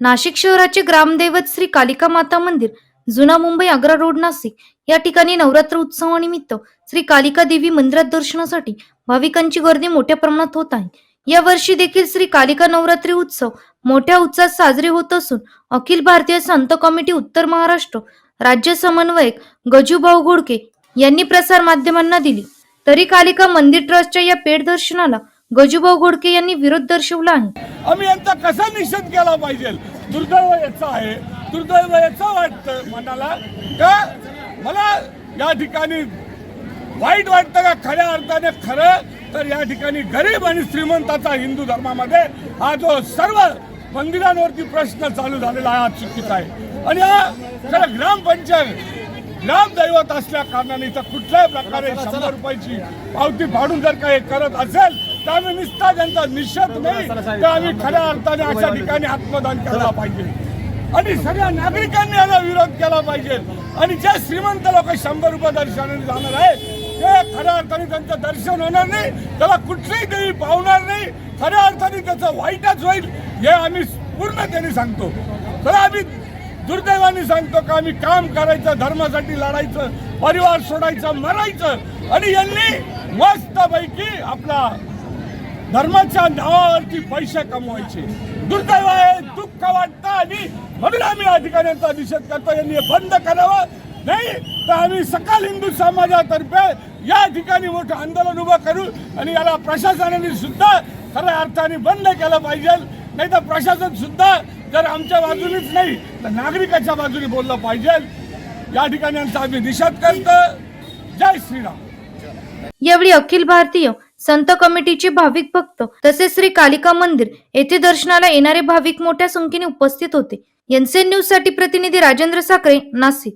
नाशिक शहराचे ग्रामदैवत श्री कालिका माता मंदिर जुना मुंबई आग्रा रोड नाशिक. या ठिकाणी नवरात्र उत्सवानिमित्त श्री कालिका देवी मंदिरात दर्शनासाठी भाविकांची गर्दी मोठ्या प्रमाणात होत आहे. या वर्षी देखील श्री कालिका नवरात्री उत्सव मोठ्या उत्साहात साजरे होत असून अखिल भारतीय संत कमिटी उत्तर महाराष्ट्र राज्य समन्वयक गजूभाऊ घोडके यांनी प्रसार माध्यमांना दिली. तरी कालिका मंदिर ट्रस्टच्या या पेट दर्शनाला गजूभाऊ घोडके यांनी विरोध दर्शवला आहे आम्ही यांचा कसा निषेध केला पाहिजे? दुर्दैव याचा आहे. दुर्दैव याचं वाटतं मनाला का? मला या ठिकाणी वाईट वाटतं का? खऱ्या अर्थाने खरं. तर या ठिकाणी गरीब आणि श्रीमंताचा हिंदू धर्मामध्ये हा जो सर्व मंदिरांवरती प्रश्न चालू झालेला आहे हा चुकीचा आहे. आणि हा खरं ग्रामपंचायत ग्रामदैवत असल्या कारणाने इथं कुठल्याही प्रकारे शंभर रुपयाची पावती फाडून जर काही करत असेल तर आम्ही निसता त्यांचा निषेध नाही तर आम्ही खऱ्या अर्थाने अशा ठिकाणी आत्मदान केला पाहिजे. आणि सगळ्या नागरिकांनी याला विरोध केला पाहिजे. आणि जे श्रीमंत लोक शंभर रुपये दर्शनाने जाणार आहे ते खऱ्या अर्थाने त्यांचं दर्शन होणार नाही त्याला कुठलीही देवी पावणार नाही. खऱ्या अर्थाने त्याचं वाईटच होईल हे आम्ही पूर्णतेने सांगतो. तर आम्ही दुर्दैवाने सांगतो का आम्ही काम करायचं धर्मासाठी लढायचं परिवार सोडायचं मरायचं. आणि यांनी मस्तपैकी आपला धर्माच्या नावावरती पैसे कमवायचे. दुर्दैव आहे दुःख वाटतं आणि म्हणून आम्ही अधिकाऱ्यांचा निषेध करतो. यांनी हे बंद करावं. नाही तर आम्ही सकाल हिंदू समाजातर्फे या ठिकाणी मोठं आंदोलन उभं करू आणि याला प्रशासनाने सुद्धा खऱ्या अर्थाने बंद केलं पाहिजे. नाही तर प्रशासन सुद्धा जर आमच्या बाजूनेच नाही तर नागरिकाच्या बाजूने बोललं पाहिजे. या ठिकाणी यांचा आम्ही निषेध करतो. जय श्रीराम. यावेळी अखिल भारतीय संत कमिटीचे भाविक भक्त तसेच श्री कालिका मंदिर येथे दर्शनाला येणारे भाविक मोठ्या संख्येने उपस्थित होते. एनसीएन न्यूजसाठी प्रतिनिधी राजेंद्र साखरे नाशिक.